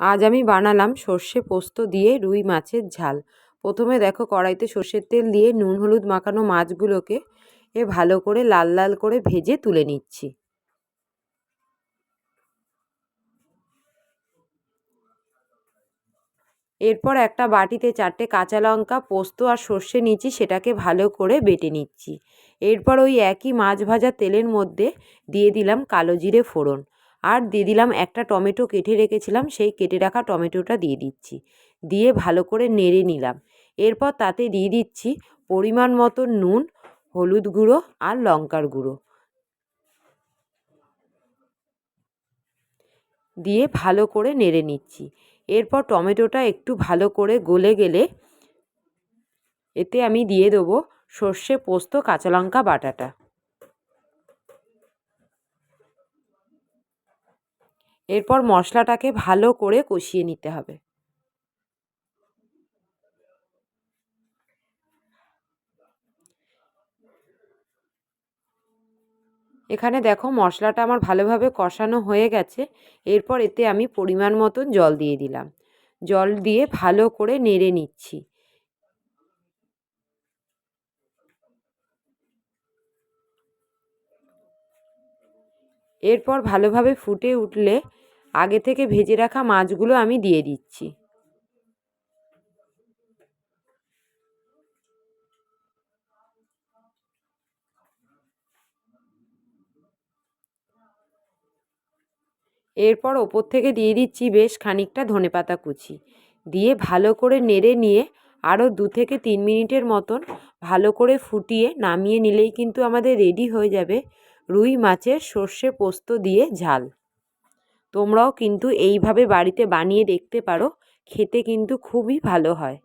আজ আমি বানালাম সর্ষে পোস্ত দিয়ে রুই মাছের ঝাল। প্রথমে দেখো কড়াইতে সর্ষের তেল দিয়ে নুন, হলুদ মাখানো মাছগুলোকে এ ভালো করে লাল লাল করে ভেজে তুলে নিচ্ছি। এরপর একটা বাটিতে চারটে কাঁচা লঙ্কা, পোস্ত আর সর্ষে নিচ্ছি সেটাকে ভালো করে বেটে নিচ্ছি। এরপর ওই একই মাছ ভাজা তেলের মধ্যে দিয়ে দিলাম কালো জিরে ফোড়ন। আর দিয়ে দিলাম একটা টমেটো কেটে রেখেছিলাম, সেই কেটে রাখা টমেটোটা দিয়ে দিচ্ছি। দিয়ে ভালো করে নেড়ে নিলাম। এরপর তাতে দিয়ে দিচ্ছি পরিমাণ মতো নুন, হলুদ গুঁড়ো আর লঙ্কার গুঁড়ো। দিয়ে ভালো করে নেড়ে নিচ্ছি। এরপর টমেটোটা একটু ভালো করে গলে গেলে এতে আমি দিয়ে দেবো সর্ষে পোস্ত কাঁচা লঙ্কা বাটাটা। এরপর মশলাটাকে ভালো করে কষিয়ে নিতে হবে। এখানে দেখো মশলাটা আমার ভালোভাবে কষানো হয়ে গেছে। এরপর এতে আমি পরিমাণ মতন জল দিয়ে দিলাম। জল দিয়ে ভালো করে নেড়ে নিচ্ছি। এরপর ভালোভাবে ফুটে উঠলে আগে থেকে ভেজে রাখা মাছগুলো আমি দিয়ে দিচ্ছি। এরপর ওপর থেকে দিয়ে দিচ্ছি বেশ খানিকটা ধনেপাতা কুচি। দিয়ে ভালো করে নেড়ে নিয়ে আরও দু থেকে তিন মিনিটের মতন ভালো করে ফুটিয়ে নামিয়ে নিলেই কিন্তু আমাদের রেডি হয়ে যাবে রুই মাছের সর্ষে পোস্ত দিয়ে ঝাল। তোমরাও কিন্তু এইভাবে বাড়িতে বানিয়ে দেখতে পারো খেতে কিন্তু খুবই ভালো হয়।